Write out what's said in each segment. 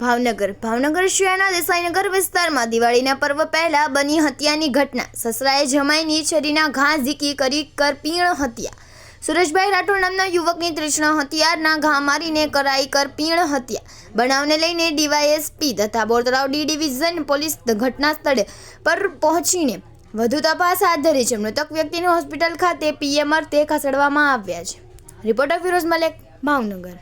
ભાવનગર. ભાવનગર શહેરના દેસાઈનગર વિસ્તારમાં દિવાળીના પર્વ પહેલા બની હત્યાની ઘટના. સસરાએ જમાઈની છરીના ઘા ઝીકી કરી કરપીણ હત્યા. સુરેશભાઈ રાઠોડ નામના યુવકની તૃષ્ણ હથિયારના ઘા મારીને કરાઈ કરપીણ હત્યા. બનાવને લઈને ડીવાયએસપી તથા બોરતળાવ ડી ડિવિઝન પોલીસ ઘટના સ્થળે પર પહોંચીને વધુ તપાસ હાથ ધરી છે. મૃતક વ્યક્તિને હોસ્પિટલ ખાતે પીએમ અર્થે ખસેડવામાં આવ્યા છે. રિપોર્ટર ફિરોઝ મલેક, ભાવનગર.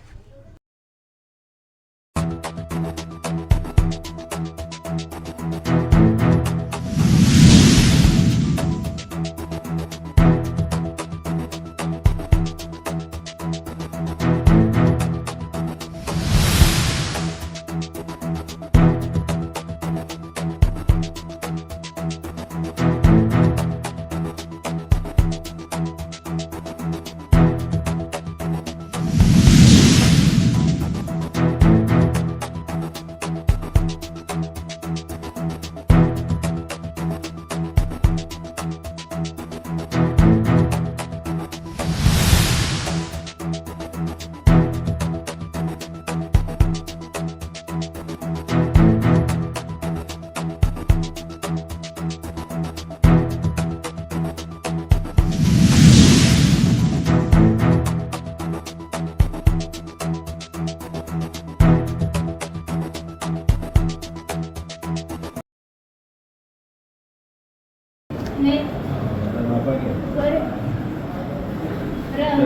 ને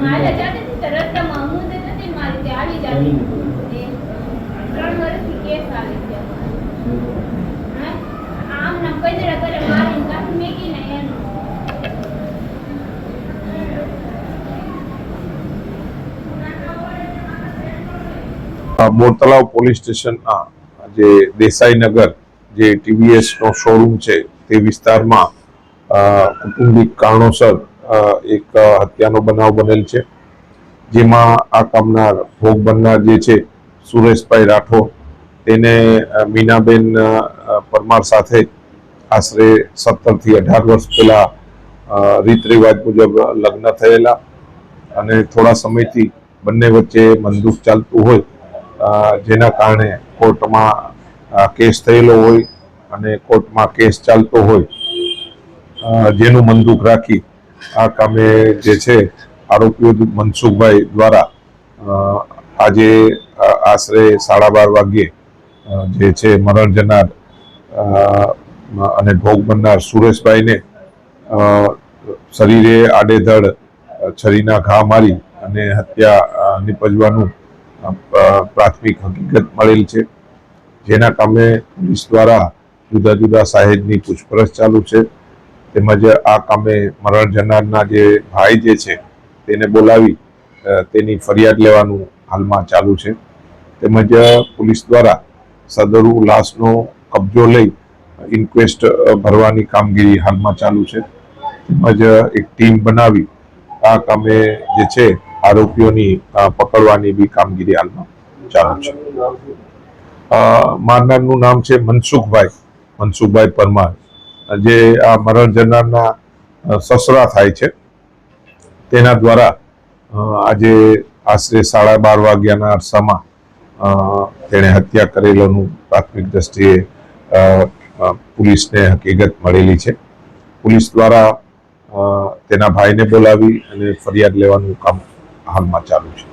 મારે જાતે જ તે રસ્તામાં હું તે નથી મારી તે આવી જાતી. ત્રણ વર્ષથી કેસ આવે છે આમ નામ કચરા કરે મારીને કાઢી મેકીને એનું બોર તલાવ પોલીસ સ્ટેશનના જે દેસાઈનગર જે ટીવીએસ નો શોરૂમ છે તે વિસ્તારમાં કુટુંબિક કારણોસર એક હત્યાનો બનાવ બનેલ છે, જેમાં આ કામના ભોગ બનનાર જે છે, સુરેશભાઈ રાઠોડ તેને મીનાબેન પરમાર સાથે આશરે સત્તરથી અઢાર વર્ષ પહેલાં રીત રિવાજ મુજબ લગ્ન થયેલા અને થોડા સમયથી બંને વચ્ચે બંદૂક ચાલતું હોય જેના કારણે કોર્ટમાં કેસ થયેલો હોય અને કોર્ટમાં કેસ ચાલતો હોય. જેનું બંદૂક રાખી આ કામે જે છે આરોપીઓ મનસુખભાઈ દ્વારા આજે આશરે સાડા બાર વાગ્યે જે છે મરણ જનાર અને ભોગ બનનાર સુરેશભાઈને શરીરે આડેધડ છરીના ઘા મારી અને હત્યા નિપજવાનું પ્રાથમિક હકીકત મળેલ છે. જેના કામે પોલીસ દ્વારા જુદા જુદા સાહેબની પૂછપરછ ચાલુ છે. તેમજ આ કામે મરણ જનારના જે ભાઈ જે છે, તેને બોલાવી તેની ફરિયાદ લેવાનું હાલમાં ચાલુ છે. તેમજ પોલીસ દ્વારા સદરુ લાશનો કબજો લઈ ઇન્ક્વેસ્ટ ભરવાની કામગીરી હાલમાં ચાલુ છે. તેમજ એક ટીમ બનાવી આ કામે જે છે, આરોપીઓની પકડવાની બી કામગીરી હાલમાં ચાલુ છે. મારનારનું નામ છે મનસુખભાઈ મનસુખભાઈ પરમાર. જે આ મરણ જનારના સસરા થાય છે, તેના દ્વારા આજે આશરે સાડા બાર વાગ્યાના અરસામાં તેણે હત્યા કરેલોનું પ્રાથમિક દ્રષ્ટિએ પોલીસને હકીકત મળેલી છે. પોલીસ દ્વારા તેના ભાઈને બોલાવી અને ફરિયાદ લેવાનું કામ હાલમાં ચાલુ છે.